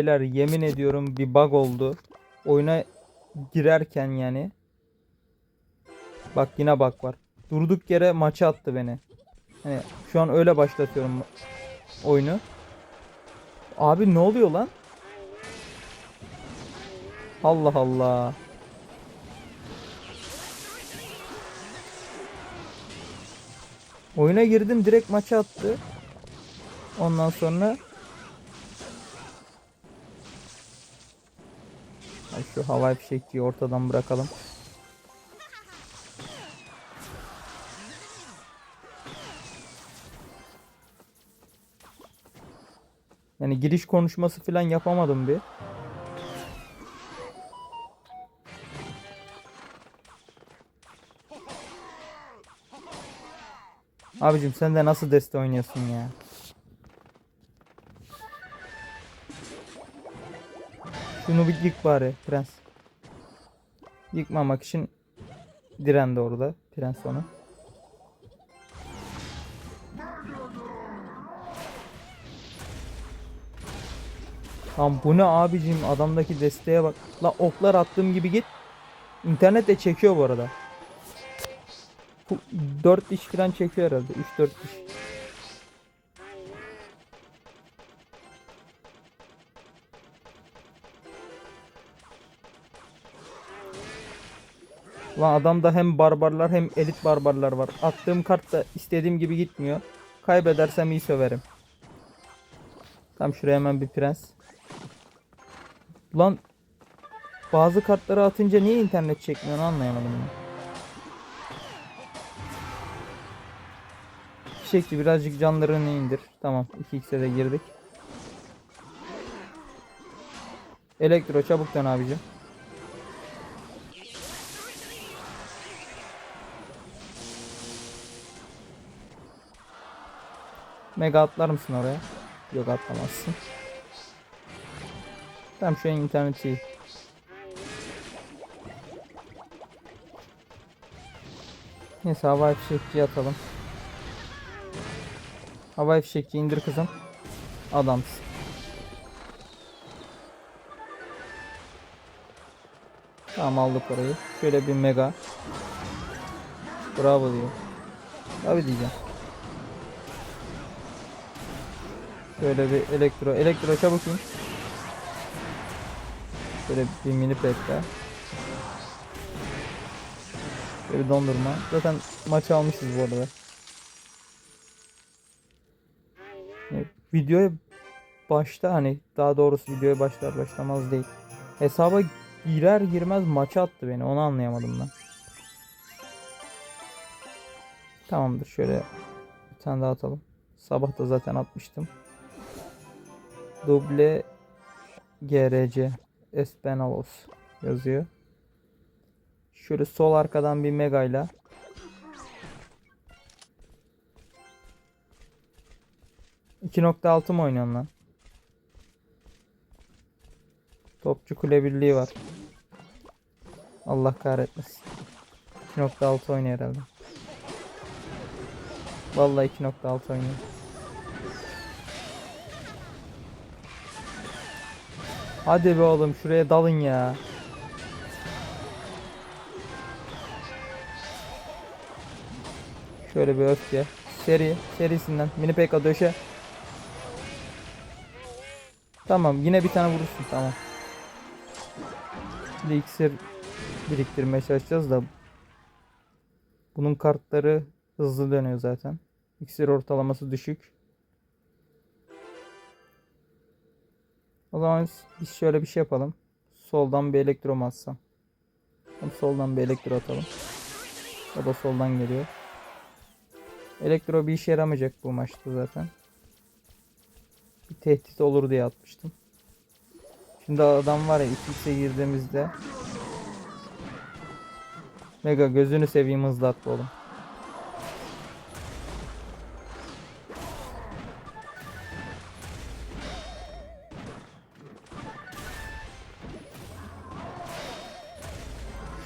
Beyler yemin ediyorum bir bug oldu. Oyuna girerken yani. Bak yine bug var. Durduk yere maça attı beni. Hani şu an öyle başlatıyorum oyunu. Abi ne oluyor lan? Allah Allah. Oyuna girdim direkt maça attı. Ondan sonra Şu havai fişekçiyi ortadan bırakalım. Yani giriş konuşması falan yapamadım bir. Abicim sen de nasıl deste oynuyorsun ya? Şunu bir yık bari prens. Yıkmamak için direndi orada prens onu. Tam bu ne abicim adamdaki desteğe bak. La oklar attığım gibi git. İnternet de çekiyor bu arada. 4 diş falan çekiyor herhalde. 3-4 diş. Lan adamda hem barbarlar hem elit barbarlar var. Attığım kart da istediğim gibi gitmiyor. Kaybedersem iyi söverim. Tam şuraya hemen bir prens. Lan bazı kartları atınca niye internet çekmiyor anlayamadım ben. Çekti birazcık canlarını indir. Tamam 2x'e de girdik. Elektro çabuk dön abicim. Mega atlar mısın oraya? Yok atlamazsın. Tamam şu an internet iyi. Neyse havai fişekçi atalım. Havai fişekçi indir kızım. Adamsın. Tamam aldık orayı. Şöyle bir mega. Bravo diyor. Tabi diyeceğim. Şöyle bir elektro. Elektro çabuk in. Şöyle bir mini daha. Şöyle bir dondurma. Zaten maçı almışız bu arada. Videoya başta hani daha doğrusu videoya başlar başlamaz değil. Hesaba girer girmez maça attı beni. Onu anlayamadım ben. Tamamdır. Şöyle bir tane daha atalım. Sabah da zaten atmıştım. Duble GRC Espenalos yazıyor. Şöyle sol arkadan bir megayla ...2.6 mı oynuyorsun lan? Topçu kule birliği var. Allah kahretmesin. 2.6 oynuyor herhalde. Vallahi 2.6 oynuyor. Hadi be oğlum şuraya dalın ya. Şöyle bir öfke. Seri, serisinden. Mini PK döşe. Tamam yine bir tane vurursun tamam. Bir iksir biriktirmeye çalışacağız da. Bunun kartları hızlı dönüyor zaten. İksir ortalaması düşük. O zaman biz şöyle bir şey yapalım. Soldan bir elektro mu atsam? Soldan bir elektro atalım. O da soldan geliyor. Elektro bir işe yaramayacak bu maçta zaten. Bir tehdit olur diye atmıştım. Şimdi adam var ya 2x'e girdiğimizde Mega gözünü seveyim hızlı at oğlum.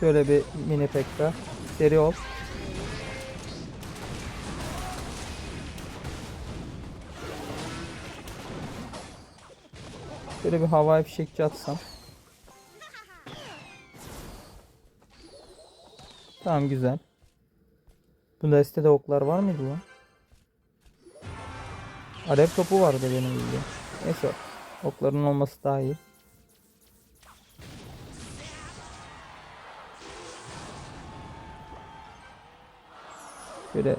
Şöyle bir mini pekka. Seri ol. Şöyle bir havai fişekçi atsam. Tamam güzel. Bu destede oklar var mıydı lan? Alev topu vardı benim bildiğim. Neyse okların olması daha iyi. Şöyle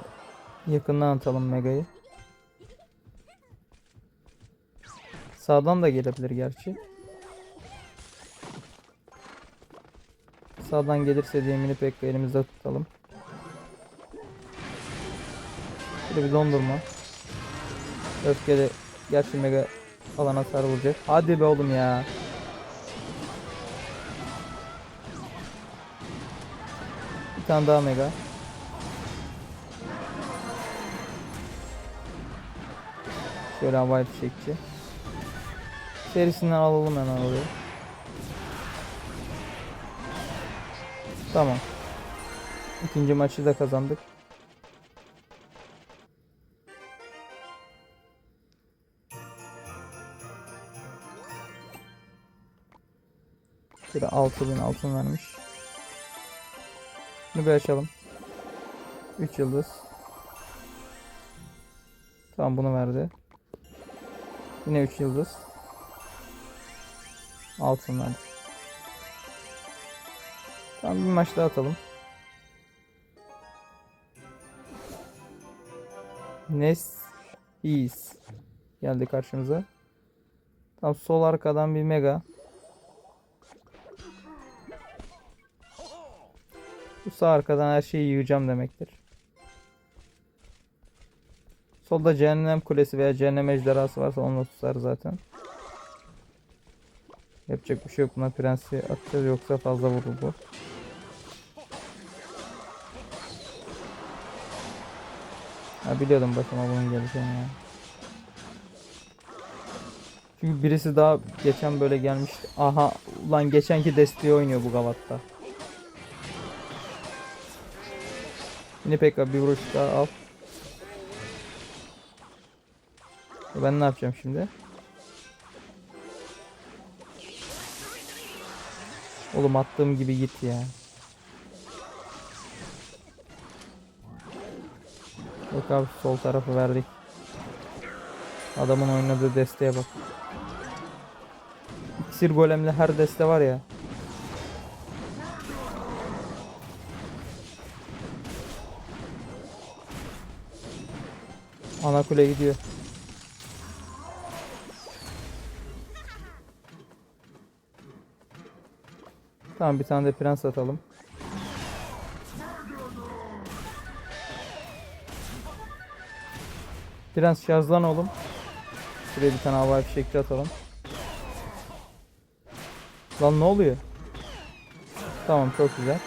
yakından atalım Mega'yı. Sağdan da gelebilir gerçi. Sağdan gelirse diye mini pekka elimizde tutalım. Şöyle bir dondurma. Öfkeli gerçi mega alana hasar vuracak. Hadi be oğlum ya. Bir tane daha mega. Şöyle havai fişekçi. Serisinden alalım hemen oraya. Tamam. İkinci maçı da kazandık. Şöyle 6000 altın vermiş. Bunu bir açalım. 3 yıldız. Tamam bunu verdi. Yine 3 yıldız. Altın verdi. Tamam bir maç daha atalım. Nes Is geldi karşımıza. Tam sol arkadan bir mega. Bu sağ arkadan her şeyi yiyeceğim demektir. Solda cehennem kulesi veya cehennem ejderhası varsa onu da tutar zaten. Yapacak bir şey yok buna prensi atacağız yoksa fazla vurur bu. Ha biliyordum başıma bunun geleceğini ya. Çünkü birisi daha geçen böyle gelmişti. Aha ulan geçenki desteği oynuyor bu gavatta. Yine pekka bir vuruş daha al. Ben ne yapacağım şimdi? Oğlum attığım gibi git ya. Yok abi sol tarafı verdik. Adamın oynadığı desteğe bak. İksir golemli her deste var ya. Ana kule gidiyor. Tamam bir tane de prens atalım. Prens şarjlan oğlum. Şuraya bir tane havai fişekçi atalım. Lan ne oluyor? Tamam çok güzel.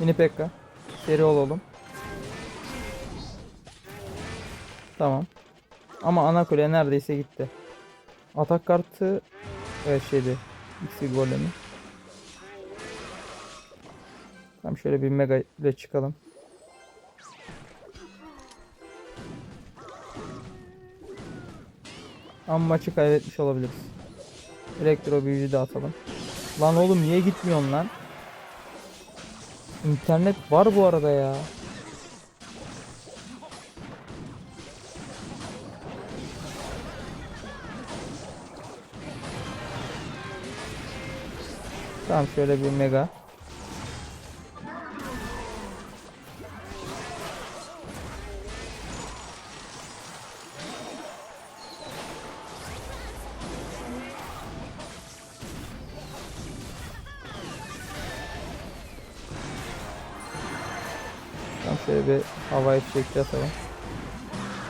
Mini Pekka. Seri olalım. Tamam. Ama ana kule neredeyse gitti. Atak kartı evet şeydi. X'i golemi. Tamam şöyle bir mega ile çıkalım. Ama maçı kaybetmiş olabiliriz. Elektro büyücü de atalım. Lan oğlum niye gitmiyorsun lan? İnternet var bu arada ya. Tamam şöyle bir mega. Tamam şöyle bir havai fişekçi atalım.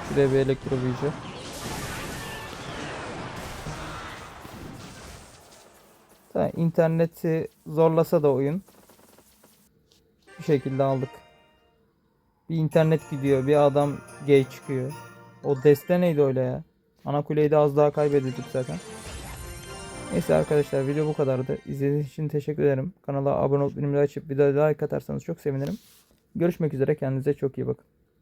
Şuraya bir elektro büyücü. İnterneti zorlasa da oyun bir şekilde aldık. Bir internet gidiyor, bir adam gay çıkıyor. O deste neydi öyle ya? Ana kuleyi de az daha kaybediyorduk zaten. Neyse arkadaşlar video bu kadardı. İzlediğiniz için teşekkür ederim. Kanala abone olup bildirimleri açıp videoya like atarsanız çok sevinirim. Görüşmek üzere kendinize çok iyi bakın.